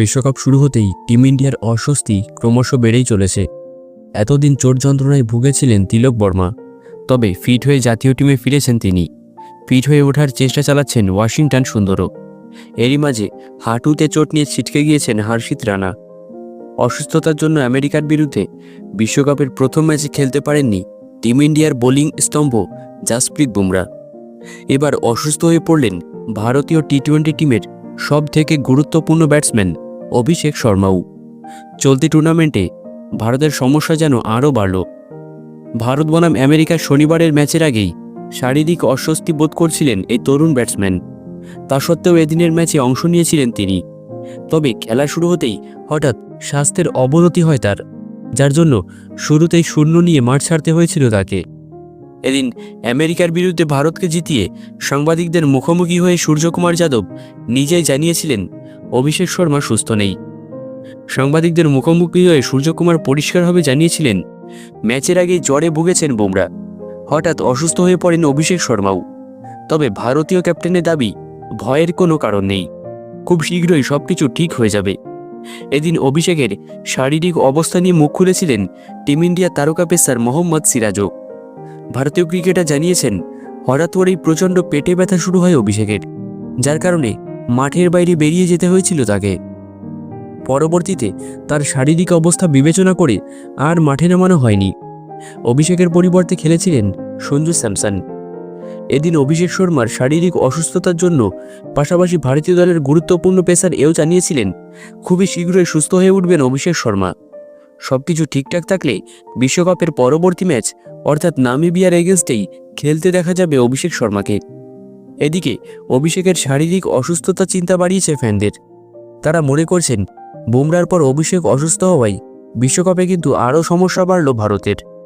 বিশ্বকাপ শুরু হতেই টিম ইন্ডিয়ার অস্বস্তি ক্রমশ বেড়েই চলেছে। এতদিন চোট যন্ত্রণায় ভুগেছিলেন তিলক বর্মা, তবে ফিট হয়ে জাতীয় টিমে ফিরেছেন তিনি। ফিট হয়ে ওঠার চেষ্টা চালাচ্ছেন ওয়াশিংটন সুন্দরও। এরই মাঝে হাঁটুতে চোট নিয়ে ছিটকে গিয়েছেন হর্ষিত রানা। অসুস্থতার জন্য আমেরিকার বিরুদ্ধে বিশ্বকাপের প্রথম ম্যাচে খেলতে পারেননি টিম ইন্ডিয়ার বোলিং স্তম্ভ জাসপ্রীত বুমরা। এবার অসুস্থ হয়ে পড়লেন ভারতীয় টি টোয়েন্টি টিমের সব থেকে গুরুত্বপূর্ণ ব্যাটসম্যান অভিষেক শর্মাও। চলতি টুর্নামেন্টে ভারতের সমস্যা যেন আরও বাড়ল। ভারত বনাম আমেরিকার শনিবারের ম্যাচের আগেই শারীরিক অস্বস্তি বোধ করছিলেন এই তরুণ ব্যাটসম্যান। তা সত্ত্বেও এদিনের ম্যাচে অংশ নিয়েছিলেন তিনি। তবে খেলা শুরু হতেই হঠাৎ স্বাস্থ্যের অবনতি হয় তার, যার জন্য শুরুতেই শূন্য নিয়ে মাঠ ছাড়তে হয়েছিল তাকে। এদিন আমেরিকার বিরুদ্ধে ভারতকে জিতিয়ে সাংবাদিকদের মুখোমুখি হয়ে সূর্যকুমার যাদব নিজেই জানিয়েছিলেন অভিষেক শর্মা সুস্থ নেই। সাংবাদিকদের মুখোমুখি হয়ে সূর্যকুমার পরিষ্কারভাবে জানিয়েছিলেন, ম্যাচের আগেই জ্বরে ভুগেছেন বুমরা। হঠাৎ অসুস্থ হয়ে পড়েন অভিষেক শর্মাও। তবে ভারতীয় ক্যাপ্টেনের দাবি, ভয়ের কোনো কারণ নেই। খুব শীঘ্রই সবকিছু ঠিক হয়ে যাবে। এদিন অভিষেকের শারীরিক অবস্থা নিয়ে মুখ খুলেছিলেন টিম ইন্ডিয়া তারকা পেসার মোহাম্মদ সিরাজও। ভারতীয় ক্রিকেটার জানিয়েছেন, হঠাৎ করেই প্রচণ্ড পেটে ব্যথা শুরু হয় অভিষেকের। যার কারণে মাঠের বাইরে বেরিয়ে যেতে হয়েছিল তাকে। পরবর্তীতে তার শারীরিক অবস্থা বিবেচনা করে আর মাঠে নামানো হয়নি। অভিষেকের পরিবর্তে খেলেছিলেন সঞ্জু স্যামসন। এদিন অভিষেক শর্মার শারীরিক অসুস্থতার জন্য পাশাপাশি ভারতীয় দলের গুরুত্বপূর্ণ পেসার এও জানিয়েছিলেন, খুবই শীঘ্রই সুস্থ হয়ে উঠবেন অভিষেক শর্মা। সবকিছু ঠিকঠাক থাকলে বিশ্বকাপের পরবর্তী ম্যাচ, অর্থাৎ নামিবিয়ার এগেনস্টেই খেলতে দেখা যাবে অভিষেক শর্মাকে। এদিকে অভিষেকের শারীরিক অসুস্থতা চিন্তা বাড়িয়েছে ফ্যানদের। তারা মনে করছেন, বুমরার পর অভিষেক অসুস্থ হওয়ায় বিশ্বকাপে কিন্তু আরও সমস্যা বাড়ল ভারতের।